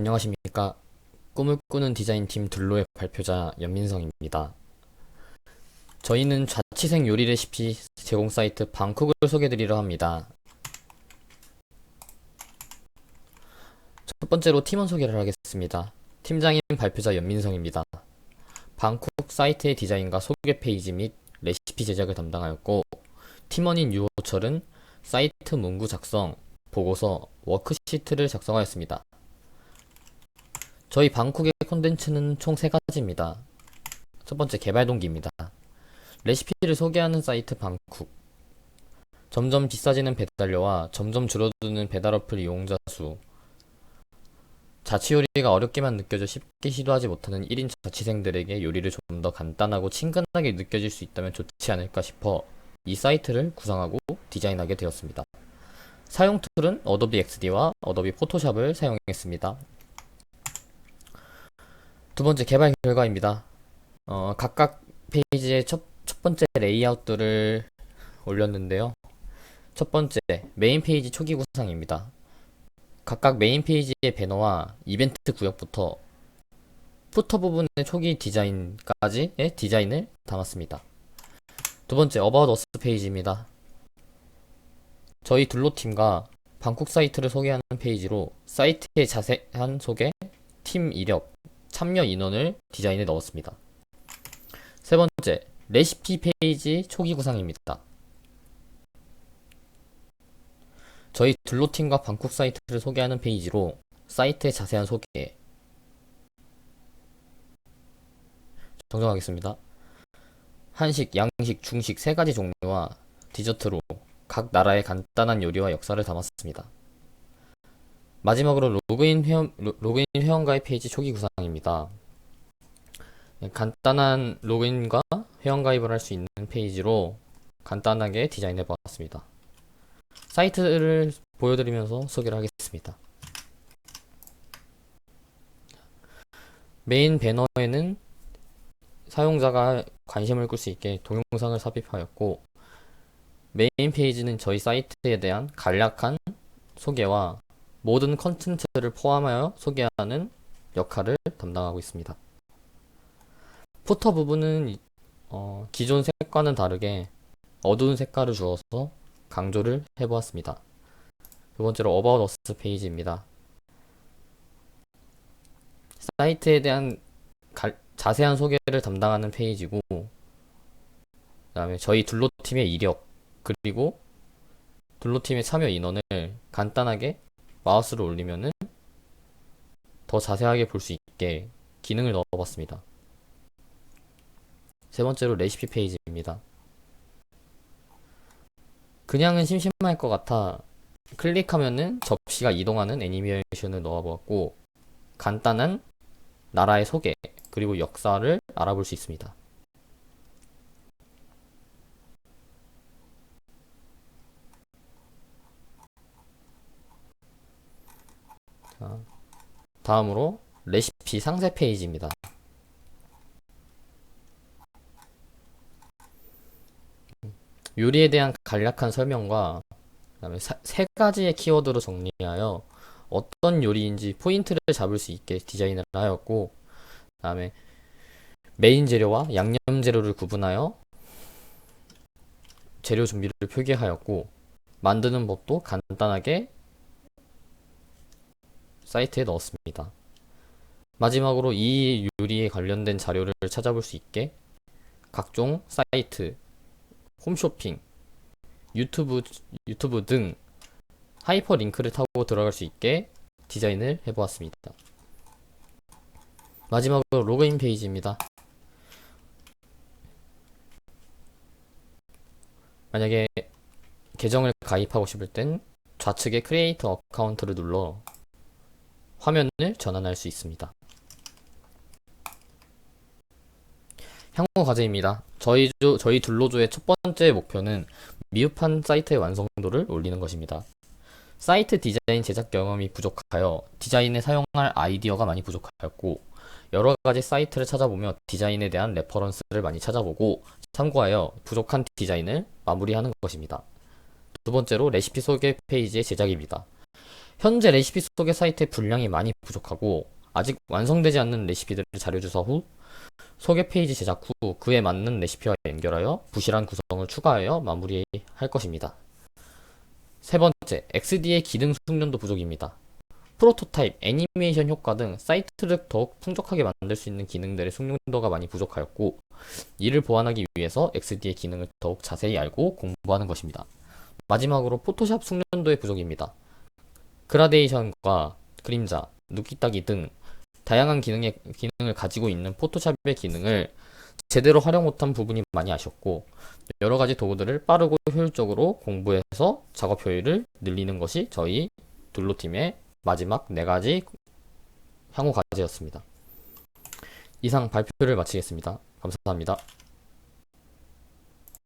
안녕하십니까. 꿈을 꾸는 디자인팀 둘로의 발표자 연민성입니다. 저희는 자취생 요리 레시피 제공 사이트 방쿡을 소개드리려 합니다. 첫 번째로 팀원 소개를 하겠습니다. 팀장인 발표자 연민성입니다. 방쿡 사이트의 디자인과 소개 페이지 및 레시피 제작을 담당하였고, 팀원인 유호철은 사이트 문구 작성, 보고서, 워크시트를 작성하였습니다. 저희 방콕의 콘텐츠는 총세 가지입니다. 첫 번째 개발 동기입니다. 레시피를 소개하는 사이트 방쿡. 점점 비싸지는 배달료와 점점 줄어드는 배달 어플 이용자 수. 자취 요리가 어렵게만 느껴져 쉽게 시도하지 못하는 1인 자취생들에게 요리를 좀 더 간단하고 친근하게 느껴질 수 있다면 좋지 않을까 싶어 이 사이트를 구성하고 디자인하게 되었습니다. 사용 툴은 어도비 XD와 어도비 포토샵을 사용했습니다. 두 번째 개발 결과입니다. 어, 각각 페이지의 첫, 첫 번째 레이아웃들을 올렸는데요. 첫 번째, 메인 페이지 초기 구상입니다. 각각 메인 페이지의 배너와 이벤트 구역부터 푸터 부분의 초기 디자인까지의 디자인을 담았습니다. 두 번째, 어바웃 어스 페이지입니다. 저희 둘로팀과 방콕 사이트를 소개하는 페이지로 사이트의 자세한 소개, 팀 이력, 참여 인원을 디자인에 넣었습니다. 세 번째, 레시피 페이지 초기 구상입니다. 저희 둘로팀과 방콕 사이트를 소개하는 페이지로 사이트의 자세한 소개 정정하겠습니다. 한식, 양식, 중식 세 가지 종류와 디저트로 각 나라의 간단한 요리와 역사를 담았습니다. 마지막으로 로그인 회원, 로그인 회원가입 페이지 초기 구상입니다. 예, 간단한 로그인과 회원가입을 할 수 있는 페이지로 간단하게 디자인해 보았습니다. 사이트를 보여드리면서 소개를 하겠습니다. 메인 배너에는 사용자가 관심을 끌 수 있게 동영상을 삽입하였고 메인 페이지는 저희 사이트에 대한 간략한 소개와 모든 컨텐츠를 포함하여 소개하는 역할을 담당하고 있습니다. 푸터 부분은 어, 기존 색과는 다르게 어두운 색깔을 주어서 강조를 해보았습니다. 두 번째로 About Us 페이지입니다. 사이트에 대한 가, 자세한 소개를 담당하는 페이지고 그 다음에 저희 둘로팀의 이력 그리고 둘로팀의 참여 인원을 간단하게 마우스를 올리면은 더 자세하게 볼 수 있게 기능을 넣어봤습니다. 세 번째로 레시피 페이지입니다. 그냥은 심심할 것 같아 클릭하면은 접시가 이동하는 애니메이션을 넣어보았고 간단한 나라의 소개 그리고 역사를 알아볼 수 있습니다. 자, 다음으로 레시피 상세 페이지입니다. 요리에 대한 간략한 설명과 그다음에 사, 세 가지의 키워드로 정리하여 어떤 요리인지 포인트를 잡을 수 있게 디자인을 하였고 그다음에 메인 재료와 양념 재료를 구분하여 재료 준비를 표기하였고 만드는 법도 간단하게 사이트에 넣었습니다. 마지막으로 이 요리에 관련된 자료를 찾아볼 수 있게 각종 사이트, 홈쇼핑, 유튜브, 유튜브 등 하이퍼 링크를 타고 들어갈 수 있게 디자인을 해보았습니다. 마지막으로 로그인 페이지입니다. 만약에 계정을 가입하고 싶을 땐 좌측에 크리에이터 어카운트를 눌러 화면을 전환할 수 있습니다. 향후 과제입니다. 저희 조, 저희 둘로조의 첫 번째 목표는 미흡한 사이트의 완성도를 올리는 것입니다. 사이트 디자인 제작 경험이 부족하여 디자인에 사용할 아이디어가 많이 부족하였고 여러 가지 사이트를 찾아보며 디자인에 대한 레퍼런스를 많이 찾아보고 참고하여 부족한 디자인을 마무리하는 것입니다. 두 번째로 레시피 소개 페이지의 제작입니다. 현재 레시피 소개 사이트의 분량이 많이 부족하고 아직 완성되지 않는 레시피들을 자료 주사 후 소개 페이지 제작 후 그에 맞는 레시피와 연결하여 부실한 구성을 추가하여 마무리할 것입니다. 세 번째, XD의 기능 숙련도 부족입니다. 프로토타입, 애니메이션 효과 등 사이트를 더욱 풍족하게 만들 수 있는 기능들의 숙련도가 많이 부족하였고 이를 보완하기 위해서 XD의 기능을 더욱 자세히 알고 공부하는 것입니다. 마지막으로 포토샵 숙련도의 부족입니다. 그라데이션과 그림자, 눕기 따기 등 다양한 기능의, 기능을 가지고 있는 포토샵의 기능을 제대로 활용 못한 부분이 많이 아쉬웠고 여러 가지 도구들을 빠르고 효율적으로 공부해서 작업 효율을 늘리는 것이 저희 둘로팀의 마지막 네 가지 향후 과제였습니다. 이상 발표를 마치겠습니다. 감사합니다.